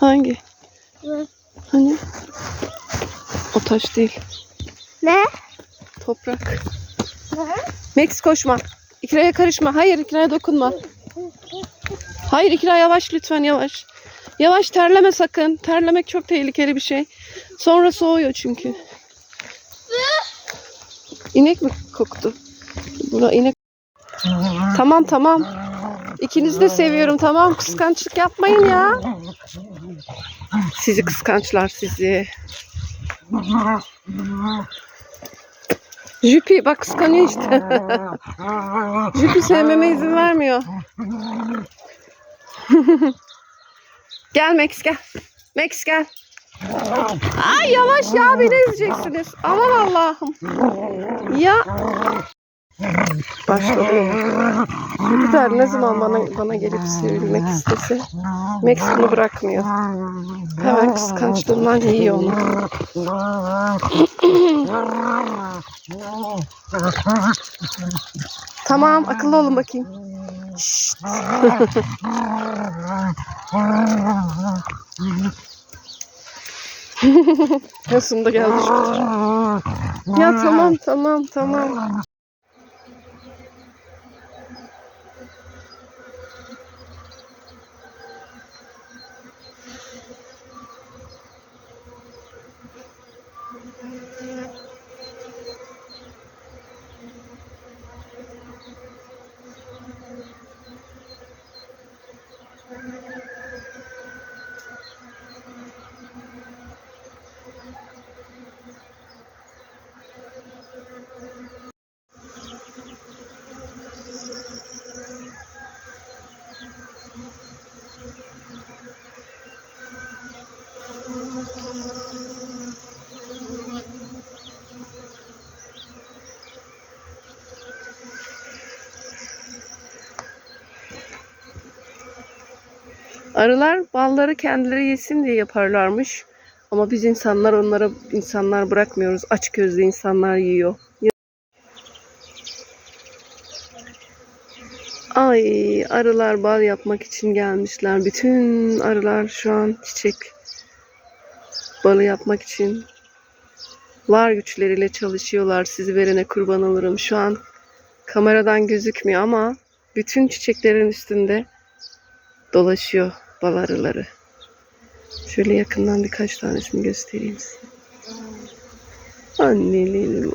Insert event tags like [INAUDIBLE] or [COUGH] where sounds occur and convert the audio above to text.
Hangi? Ne? Hani? O taş değil. Ne? Toprak. Ne? Max koşma. İkra'ya karışma. Hayır İkra'ya dokunma. Hayır İkra yavaş lütfen yavaş. Yavaş terleme sakın. Terlemek çok tehlikeli bir şey. Sonra soğuyor çünkü. İnek mi koktu? Buna inek. Tamam tamam. İkinizi de seviyorum tamam. Kıskançlık yapmayın ya. Sizi kıskançlar sizi. Jüpi bak kıskanıyor işte. [LAUGHS] Jüpi sevmeme izin vermiyor. [LAUGHS] gel Max gel. Max gel. Ay yavaş ya beni ezeceksiniz. Aman Allah'ım. Ya. Başladı. Jüpiter ne zaman bana bana gelip sevilmek istese Max bunu bırakmıyor. Hemen kıskançlığından yiyor onu. Tamam akıllı olun bakayım. Şşt. [LAUGHS] ya sonunda geldi. Ya tamam tamam tamam. Arılar balları kendileri yesin diye yaparlarmış. Ama biz insanlar onlara insanlar bırakmıyoruz. Aç gözlü insanlar yiyor. Ay arılar bal yapmak için gelmişler. Bütün arılar şu an çiçek balı yapmak için var güçleriyle çalışıyorlar. Sizi verene kurban olurum. Şu an kameradan gözükmüyor ama bütün çiçeklerin üstünde dolaşıyor bal arıları. Şöyle yakından birkaç tanesini göstereyim size. Annelerim.